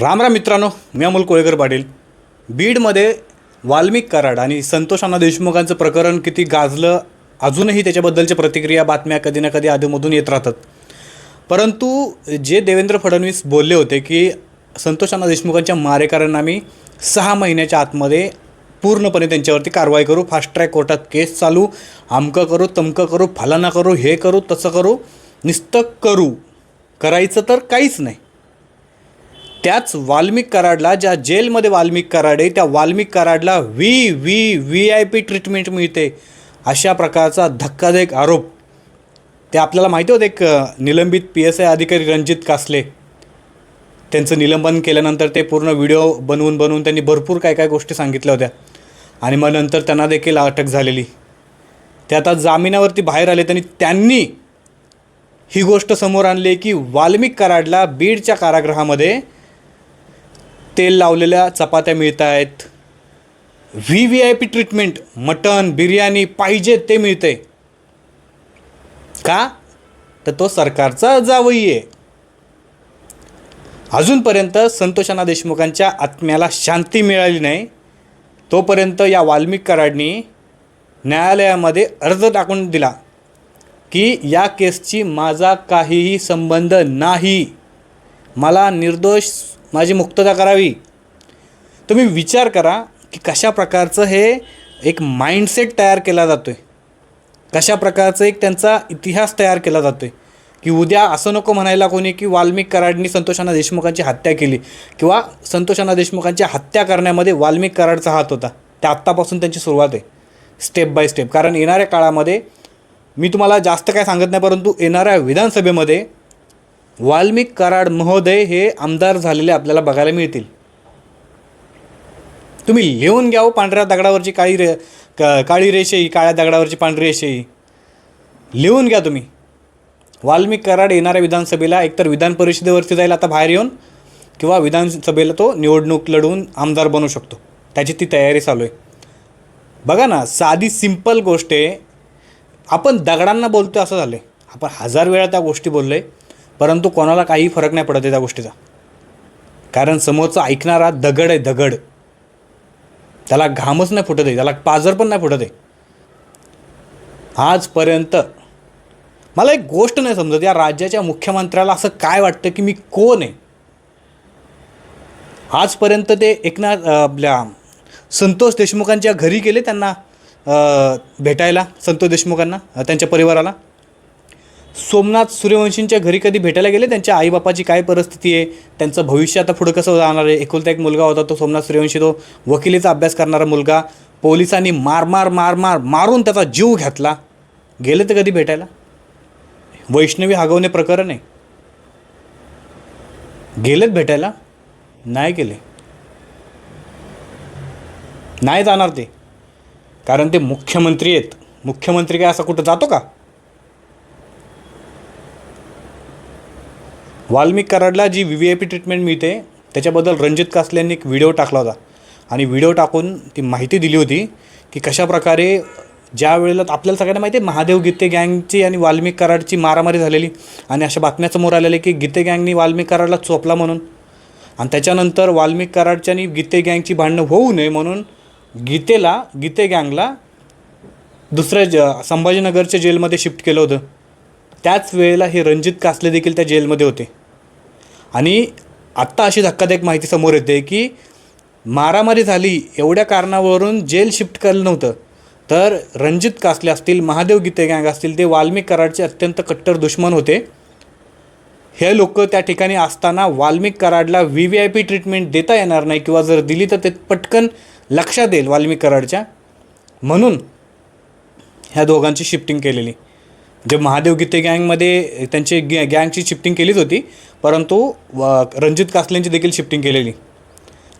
राम राम मित्रांनो मी अमोल कोळेकर पाटील. बीडमध्ये वाल्मिक कराड आणि संतोष अण्णा देशमुखांचं प्रकरण किती गाजलं अजूनही त्याच्याबद्दलच्या प्रतिक्रिया बातम्या कधी ना कधी आधीमधून येत राहतात. परंतु जे देवेंद्र फडणवीस बोलले होते की संतोष अण्णा देशमुखांच्या मारेकऱ्यांना आम्ही सहा महिन्याच्या आतमध्ये पूर्णपणे त्यांच्यावरती कारवाई करू फास्ट ट्रॅक कोर्टात केस चालू आमकं करू तमकं करू फलाना करू हे करू तसं करू नुसतं करू करायचं तर काहीच नाही. त्याच वाल्मिक कराडला ज्या जेलमध्ये वाल्मिक कराड आहे त्या Valmik कराडला V V V I P treatment मिळते. अशा प्रकारचा धक्कादायक आरोप. ते आपल्याला माहिती होते एक निलंबित पी एस आय अधिकारी रणजित कासले. त्यांचं निलंबन केल्यानंतर ते पूर्ण व्हिडिओ बनवून बनवून त्यांनी भरपूर काय काय गोष्टी सांगितल्या होत्या. आणि मग नंतर त्यांना देखील अटक झालेली. ते आता जामिनावरती बाहेर आले आणि त्यांनी ही गोष्ट समोर आणली की वाल्मिक कराडला बीडच्या कारागृहामध्ये तेल लावलेल्या चपात्या मिळत आहेत V V I P treatment mutton biryani पाहिजे ते मिळते का? तर तो सरकारचा जावई आहे. अजूनपर्यंत संतोषाना देशमुखांच्या आत्म्याला शांती मिळाली नाही. तोपर्यंत या वाल्मिक कराडनी न्यायालयामध्ये अर्ज टाकून दिला की या केसची माझा काहीही संबंध नाही. मला निर्दोष माझी मुक्तता करावी. तुम्ही विचार करा की कशा प्रकारचं हे एक माइंडसेट तयार केला जातो आहे कशा प्रकारचं एक त्यांचा इतिहास तयार केला जातो आहे की उद्या असं नको म्हणायला कोणी की वाल्मिक कराडनी संतोषाना देशमुखांची हत्या केली किंवा संतोषाना देशमुखांची हत्या करण्यामध्ये वाल्मिक कराडचा हात होता. त्या आत्तापासून त्यांची सुरुवात आहे. स्टेप बाय स्टेप कारण येणाऱ्या काळामध्ये मी तुम्हाला जास्त काय सांगत नाही परंतु येणाऱ्या विधानसभेमध्ये वाल्मिक कराड महोदय हे आमदार झालेले आपल्याला बघायला मिळतील. तुम्ही लिहून घ्या हो पांढऱ्या दगडावरची काळी रे काळी रेषेई काळ्या दगडावरची पांढरी रेषेई लिहून घ्या तुम्ही. वाल्मिक कराड येणाऱ्या विधानसभेला एकतर विधान परिषदेवरती जाईल आता बाहेर येऊन किंवा विधानसभेला तो निवडणूक लढवून आमदार बनू शकतो. त्याची ती तयारी चालू आहे. बघा ना साधी सिंपल गोष्ट आहे. आपण दगडांना बोलतो असं झालं आहे आपण हजार वेळा त्या गोष्टी बोललो आहे परंतु कोणाला काही फरक नाही पडत आहे त्या गोष्टीचा. कारण समोरचा ऐकणारा दगड आहे दगड. त्याला घामच नाही फुटत आहे त्याला पाजर पण नाही फुटत आहे. आजपर्यंत मला एक गोष्ट नाही समजत या राज्याच्या मुख्यमंत्र्याला असं काय वाटतं की मी कोण आहे? आजपर्यंत ते एकनाथ आपल्या संतोष देशमुखांच्या घरी गेले त्यांना भेटायला संतोष देशमुखांना त्यांच्या परिवाराला. सोमनाथ सूर्यवंशींच्या घरी कधी भेटायला गेले? त्यांच्या आईबापाची काय परिस्थिती आहे? त्यांचं भविष्य आता पुढं कसं जाणार आहे? एकुलता एक मुलगा होता तो सोमनाथ सूर्यवंशी तो वकिलीचा अभ्यास करणारा मुलगा. पोलिसांनी मार मार मार मार मारून त्याचा जीव घातला. गेले तर कधी भेटायला? वैष्णवी हागवणे प्रकरण आहे. गेलेत भेटायला? नाही गेले. नाही जाणार ते. कारण ते मुख्यमंत्री आहेत. मुख्यमंत्री काय असं कुठं जातो का? वाल्मिक कराडला जी V V I P treatment मिळते त्याच्याबद्दल रणजित कासले यांनी एक व्हिडिओ टाकला होता. आणि व्हिडिओ टाकून ती माहिती दिली होती की कशाप्रकारे ज्या वेळेला आपल्याला सगळ्यांना माहिती आहे महादेव गीते गँगची आणि वाल्मिक कराडची मारामारी झालेली. आणि अशा बातम्या समोर आलेल्या की गीते गँगनी वाल्मिक कराडला चोपला म्हणून. आणि त्याच्यानंतर वाल्मिक कराडची आणि गीते गँगची भांडणं होऊ नये म्हणून गीतेला गीते गँगला दुसऱ्या ज संभाजीनगरच्या जेलमध्ये शिफ्ट केलं होतं. त्याच वेळेला हे रणजित कासले देखील त्या जेलमध्ये होते. आणि आत्ता अशी धक्कादायक माहिती समोर येते की मारामारी झाली एवढ्या कारणावरून जेल शिफ्ट केलं नव्हतं. तर रणजित कासले असतील महादेव गीते गँग असतील ते वाल्मिक कराडचे अत्यंत कट्टर दुश्मन होते. हे लोक त्या ठिकाणी असताना Valmik कराडला V V I P treatment देता येणार नाही किंवा जर दिली तर ते पटकन लक्षात येईल वाल्मिक कराडच्या. म्हणून ह्या दोघांची शिफ्टिंग केलेली. जे महादेव गीते गँगमध्ये त्यांची गॅ गँगची शिफ्टिंग केलीच होती परंतु व रणजित कासलेंची देखील शिफ्टिंग केलेली.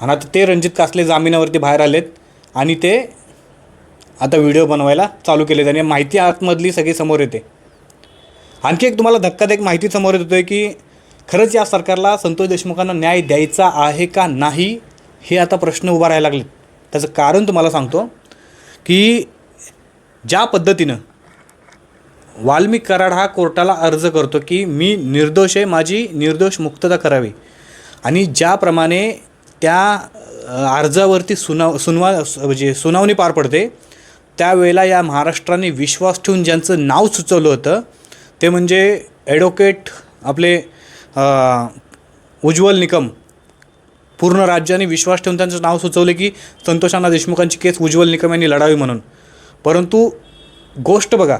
आणि आता ते रणजित कासले जामिनावरती बाहेर आलेत आणि ते आता व्हिडिओ बनवायला चालू केले आणि माहिती आतमधली सगळी समोर येते. आणखी एक तुम्हाला धक्कादायक माहिती समोर येत होते की खरंच या सरकारला संतोष देशमुखांना न्याय द्यायचा आहे का नाही हे आता प्रश्न उभा राहायला लागले त्याचं कारण तुम्हाला सांगतो की ज्या पद्धतीनं वाल्मिक कराड हा कोर्टाला अर्ज करतो की मी निर्दोष आहे माझी निर्दोष मुक्तता करावी. आणि ज्याप्रमाणे त्या अर्जावरती सुनाव सुनवा म्हणजे सुनावणी पार पडते त्यावेळेला या महाराष्ट्राने विश्वास ठेवून ज्यांचं नाव सुचवलं होतं ते म्हणजे ॲडव्होकेट आपले उज्ज्वल निकम. पूर्ण राज्याने विश्वास ठेवून त्यांचं नाव सुचवले की संतोषांना देशमुखांची केस उज्ज्वल निकम यांनी लढावी म्हणून. परंतु गोष्ट बघा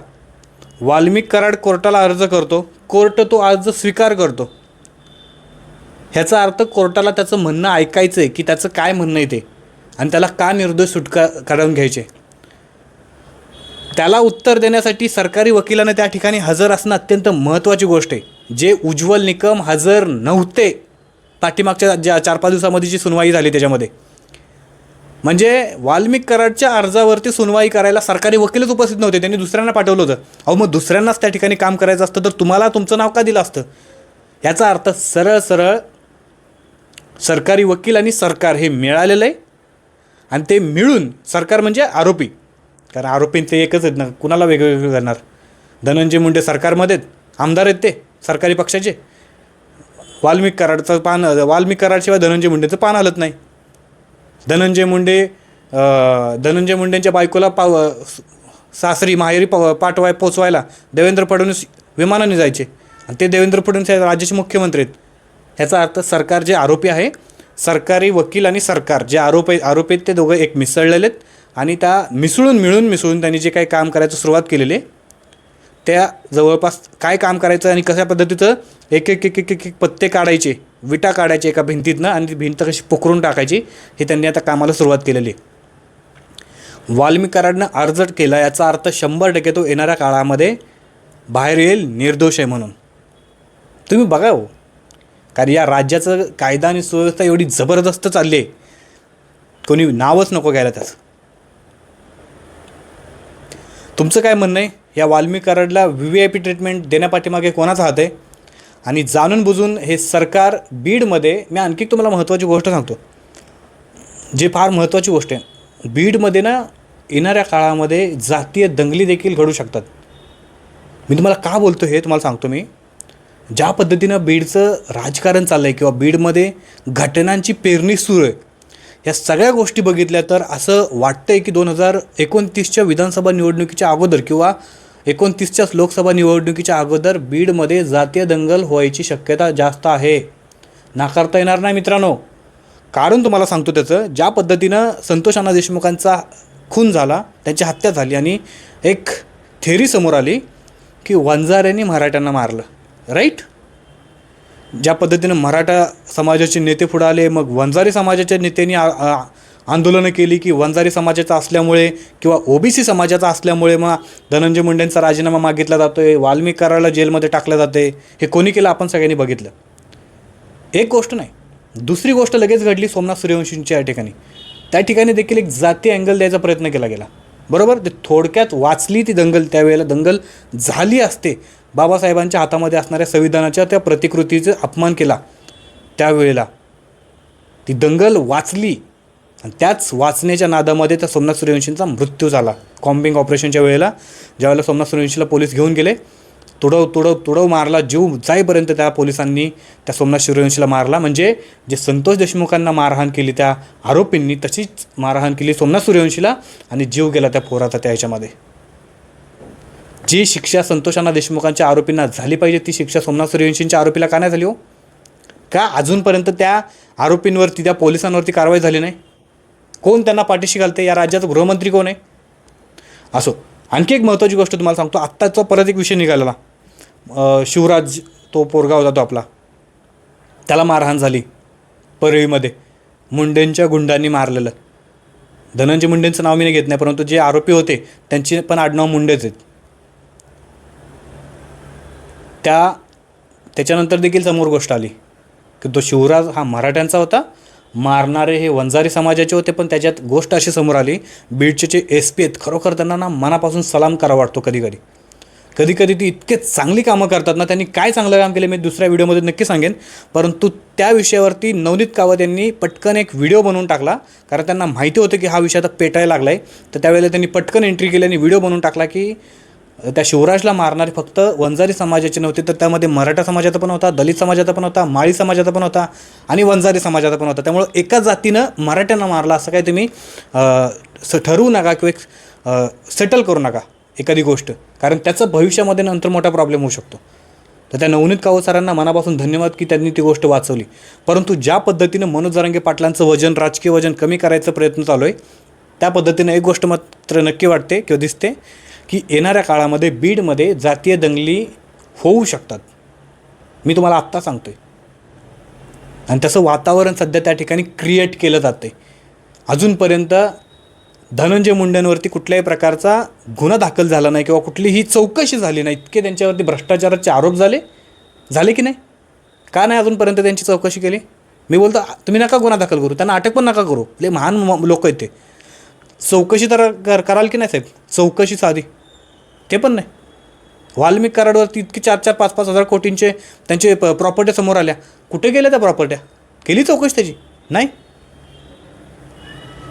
वाल्मिक कराड कोर्टाला अर्ज करतो. कोर्ट तो अर्ज स्वीकार करतो. ह्याचा अर्थ कोर्टाला त्याचं म्हणणं ऐकायचं आहे की त्याचं काय म्हणणं आहे ते. आणि त्याला का निर्दोष सुटका काढून घ्यायचे? त्याला उत्तर देण्यासाठी सरकारी वकिलानं त्या ठिकाणी हजर असणं अत्यंत महत्त्वाची गोष्ट आहे. जे उज्ज्वल निकम हजर नव्हते पाठीमागच्या ज्या चार पाच दिवसामध्ये जी सुनवाई झाली त्याच्यामध्ये. म्हणजे वाल्मिक कराडच्या अर्जावरती सुनवाई करायला सरकारी वकीलच उपस्थित नव्हते. त्यांनी दुसऱ्यांना पाठवलं होतं. अहो मग दुसऱ्यांनाच त्या ठिकाणी काम करायचं असतं तर तुम्हाला तुमचं नाव का दिलं असतं? याचा अर्थ सरळ सरळ सरकारी वकील आणि सरकार हे मिळालेलं आहे आणि ते मिळून सरकार म्हणजे आरोपी. कारण आरोपी ते एकच आहेत ना कुणाला वेगवेगळे करणार धनंजय मुंडे सरकारमध्ये आहेत, आमदार आहेत ते सरकारी पक्षाचे. वाल्मिक कराडचं पान वाल्मिक कराडशिवाय धनंजय मुंडेचं पान हलत नाही. धनंजय मुंडे धनंजय मुंडेंच्या बायकोला पाव सासरी माहेरी प पाठवाय पोचवायला देवेंद्र फडणवीस विमानाने जायचे. आणि ते देवेंद्र फडणवीस हे राज्याचे मुख्यमंत्री आहेत. ह्याचा अर्थ सरकार जे आरोपी आहे सरकारी वकील आणि सरकार जे आरोप आहे आरोपी आहेत ते दोघं एक मिसळलेले आहेत. आणि त्या मिसळून मिळून मिसळून त्यांनी जे काही काम करायचं सुरुवात केलेली आहे त्या जवळपास काय काम करायचं आणि कशा पद्धतीचं एक एक एक एक एक एक पत्ते काढायचे विटा काढायच्या एका भिंतीतनं आणि ती भिंत कशी पोखरून टाकायची हे त्यांनी आता कामाला सुरुवात केलेली. आहे अर्ज केला याचा अर्थ शंभर टक्के तो येणाऱ्या काळामध्ये बाहेर येईल निर्दोष आहे म्हणून. तुम्ही बघा हो. कारण या राज्याचं कायदा आणि सुव्यवस्था एवढी जबरदस्त चालली आहे. कोणी नावच नको घ्यायला त्याचं. तुमचं काय म्हणणं आहे? या वाल्मिकराडला V V I P treatment देण्यापाठीमागे कोणाचा हात आहे? आणि जाणून बुजून हे सरकार बीडमध्ये मी आणखी एक तुम्हाला महत्त्वाची गोष्ट सांगतो. जे फार महत्त्वाची गोष्ट आहे बीडमध्ये ना येणाऱ्या काळामध्ये जातीय दंगली देखील घडू शकतात. मी तुम्हाला का बोलतो हे तुम्हाला सांगतो मी. ज्या पद्धतीनं बीडचं राजकारण चाललं आहे किंवा बीडमध्ये घटनांची पेरणी सुरू आहे या सगळ्या गोष्टी बघितल्या तर असं वाटतं आहे की दोन हजार एकोणतीसच्या विधानसभा निवडणुकीच्या अगोदर किंवा एकोणतीसच्याच लोकसभा निवडणुकीच्या अगोदर बीडमध्ये जातीय दंगल व्हायची शक्यता जास्त आहे. नाकारता येणार नाही मित्रांनो. कारण तुम्हाला सांगतो त्याचं ज्या पद्धतीनं संतोष अण्णा देशमुखांचा खून झाला त्यांची हत्या झाली आणि एक थेरी समोर आली की वंजाऱ्यांनी मराठ्यांना मारलं. राईट ज्या पद्धतीनं मराठा समाजाचे नेते पुढे आले मग वंजारी समाजाच्या नेत्यांनी आंदोलनं केली की वंजारी समाजाचा असल्यामुळे किंवा ओबीसी समाजाचा असल्यामुळे मग धनंजय मुंडेंचा राजीनामा मागितला जातो आहे वाल्मिक कराडला जेलमध्ये टाकलं जाते हे कोणी केलं आपण सगळ्यांनी बघितलं? एक गोष्ट नाही. दुसरी गोष्ट लगेच घडली सोमनाथ सूर्यवंशींच्या या ठिकाणी. त्या ठिकाणी देखील एक जाती अँगल द्यायचा प्रयत्न केला गेला. बरोबर? ते थोडक्यात वाचली ती दंगल त्यावेळेला. दंगल झाली असते. बाबासाहेबांच्या हातामध्ये असणाऱ्या संविधानाच्या त्या प्रतिकृतीचा अपमान केला त्यावेळेला. ती दंगल वाचली. आणि त्याच वाचण्याच्या नादामध्ये त्या सोमनाथ सूर्यवंशींचा मृत्यू झाला. कॉम्बिंग ऑपरेशनच्या वेळेला ज्यावेळेला सोमनाथ सूर्यवंशीला पोलीस घेऊन गेले तुडव तुडव तुडव मारला जीव जाईपर्यंत त्या पोलिसांनी त्या सोमनाथ सूर्यवंशीला मारला. म्हणजे जे संतोष देशमुखांना मारहाण केली त्या आरोपींनी तशीच मारहाण केली सोमनाथ सूर्यवंशीला आणि जीव गेला त्या पोराचा त्या ह्याच्यामध्ये जी शिक्षा संतोषांना देशमुखांच्या आरोपींना झाली पाहिजे ती शिक्षा सोमनाथ सूर्यवंशींच्या आरोपीला का नाही झाली हो? का अजूनपर्यंत त्या आरोपींवरती त्या पोलिसांवरती कारवाई झाली नाही? कोण त्यांना पाठीशी घालते? या राज्याचा गृहमंत्री कोण आहे? असो आणखी एक महत्त्वाची गोष्ट तुम्हाला सांगतो. आत्ताचा परत एक विषय निघालेला. शिवराज तो पोरगा होता तो आपला. त्याला मारहाण झाली. परळीमध्ये. मुंडेंच्या गुंडांनी मारलेलं. धनंजय मुंडेंचं नाव मी नाही घेत नाही परंतु जे आरोपी होते त्यांचे पण आडनाव मुंडेच आहेत. त्या त्याच्यानंतर देखील समोर गोष्ट आली. की तो शिवराज हा मराठ्यांचा होता मारणारे हे वंजारी समाजाचे होते पण त्याच्यात गोष्ट अशी समोर आली बीडचे जे एस पी आहेत खरोखर त्यांना ना मनापासून सलाम करावा वाटतो कधी कधी कधी कधी ती इतके चांगली कामं करतात ना त्यांनी काय चांगलं काम केलं मी दुसऱ्या व्हिडिओमध्ये नक्की सांगेन परंतु त्या विषयावरती नवनीत कावत यांनी पटकन एक व्हिडिओ बनवून टाकला कारण त्यांना माहिती होतं की हा विषय आता पेटायला लागला आहे तर त्यावेळेला त्यांनी पटकन एंट्री केली आणि व्हिडिओ बनवून टाकला की त्या शिवराजला मारणारे फक्त वंजारी समाजाचे नव्हते तर त्यामध्ये मराठा समाजाचा पण होता दलित समाजाचा पण होता माळी समाजाचा पण होता आणि वंजारी समाजाचा पण होता. त्यामुळं एका जातीनं मराठ्यांना मारला असं काही तुम्ही स ठरवू नका किंवा एक सेटल करू नका एखादी गोष्ट. कारण त्याचं भविष्यामध्ये नंतर मोठा प्रॉब्लेम होऊ शकतो. तर त्या नवनीत कावसारांना मनापासून धन्यवाद की त्यांनी ती गोष्ट वाचवली. परंतु ज्या पद्धतीनं मनोज जरांगे पाटलांचं वजन राजकीय वजन कमी करायचा प्रयत्न चालू आहे त्या पद्धतीनं एक गोष्ट मात्र नक्की वाटते किंवा दिसते की येणाऱ्या काळामध्ये बीडमध्ये जातीय दंगली होऊ शकतात. मी तुम्हाला आत्ता सांगतो आहे आणि तसं वातावरण सध्या त्या ठिकाणी क्रिएट केलं जातं अजूनपर्यंत धनंजय मुंडेंवरती कुठल्याही प्रकारचा गुन्हा दाखल झाला नाही किंवा कुठलीही चौकशी झाली नाही. इतके त्यांच्यावरती भ्रष्टाचाराचे आरोप झाले. झाले की नाही? का नाही अजूनपर्यंत त्यांची चौकशी केली? मी बोलतो तुम्ही नका गुन्हा दाखल करू. त्यांना अटक पण नका करू. लय महान लोक आहेत ते. चौकशी तर कर कराल की नाही साहेब? चौकशी साधी. ते पण नाही. वाल्मिक कराडवरती इतकी चार चार पाच पाच हजार कोटींचे त्यांचे प प्रॉपर्ट्या समोर आल्या. कुठे गेल्या त्या प्रॉपर्ट्या केली चौकशी त्याची? नाही.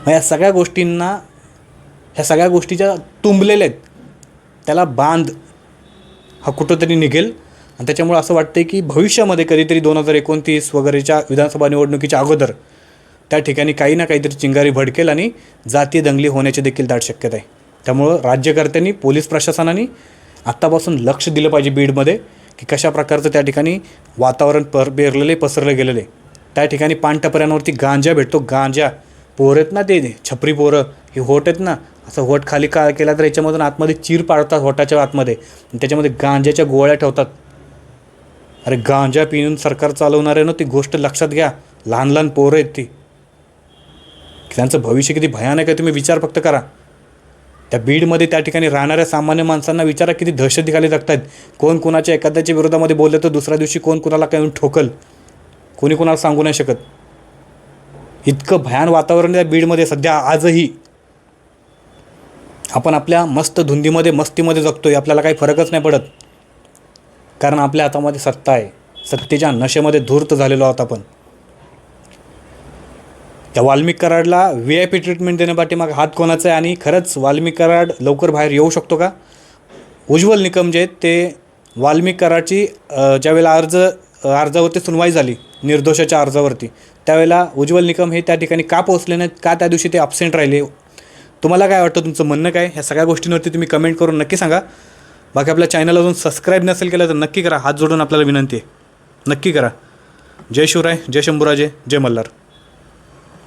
मग या सगळ्या गोष्टींना ह्या सगळ्या गोष्टी ज्या तुंबलेल्या आहेत. त्याला बांध हा कुठंतरी निघेल. आणि त्याच्यामुळे असं वाटतं की भविष्यामध्ये कधीतरी दोन हजार एकोणतीस वगैरेच्या विधानसभा निवडणुकीच्या अगोदर त्या ठिकाणी काही ना काहीतरी चिंगारी भडकेल आणि जातीय दंगली होण्याची देखील दाट शक्यता आहे. त्यामुळं राज्यकर्त्यांनी पोलीस प्रशासनाने आत्तापासून लक्ष दिलं पाहिजे बीडमध्ये की कशा प्रकारचं त्या ठिकाणी वातावरण पर पेरलेलं आहे पसरलं गेलेलं. आहे त्या ठिकाणी पानटपऱ्यांवरती गांजा भेटतो. गांजा पोरं आहेत ना ते छपरी पोरं ही होट आहेत ना असं होट खाली का केला तर याच्यामधून आतमध्ये चीर पाडतात होटाच्या आतमध्ये. आणि त्याच्यामध्ये गांजाच्या गोळ्या ठेवतात. अरे गांजा पिऊन सरकार चालवणारे ना ती गोष्ट लक्षात घ्या. लहान लहान पोरं आहेत ती. त्यांचं भविष्य किती भयानक आहे तुम्ही विचार फक्त करा. त्या बीडमध्ये त्या ठिकाणी राहणाऱ्या सामान्य माणसांना विचारा किती दहशत जगत आहेत कोण कोणाच्या एखाद्याच्या विरोधामध्ये बोललं तर दुसऱ्या दिवशी कोण कोणाला काही ठोकल? कोणी कोणाला सांगू नाही शकत. इतकं भयान वातावरण त्या बीडमध्ये सध्या आजही. आपण आपल्या मस्त धुंदीमध्ये मस्तीमध्ये जगतोय आपल्याला काही फरकच नाही पडत. कारण आपल्या हातामध्ये सत्ता आहे. सत्तेच्या नशेमध्ये धूर्त झालेलो आहोत आपण. त्या वाल्मिक कराडला व्ही आय पी ट्रीटमेंट देण्यापाठी मग हात कोणाचा आहे आणि खरंच वाल्मिक कराड लवकर बाहेर येऊ शकतो का? उज्ज्वल निकम जे आहेत ते वाल्मिक कराडची ज्यावेळेला अर्ज अर्जावरती सुनवाई झाली निर्दोषाच्या अर्जावरती त्यावेळेला उज्ज्वल निकम हे त्या ठिकाणी का पोहोचले नाहीत का त्या दिवशी ते अपसेंट राहिले? तुम्हाला काय वाटतं? तुमचं म्हणणं काय? ह्या सगळ्या गोष्टींवरती तुम्ही कमेंट करून नक्की सांगा. बाकी आपल्या चॅनल अजून सबस्क्राईब नसेल केलं तर नक्की करा. हात जोडून आपल्याला विनंती आहे. नक्की करा. जय शिवराय जय शंभूराजे जय मल्हार.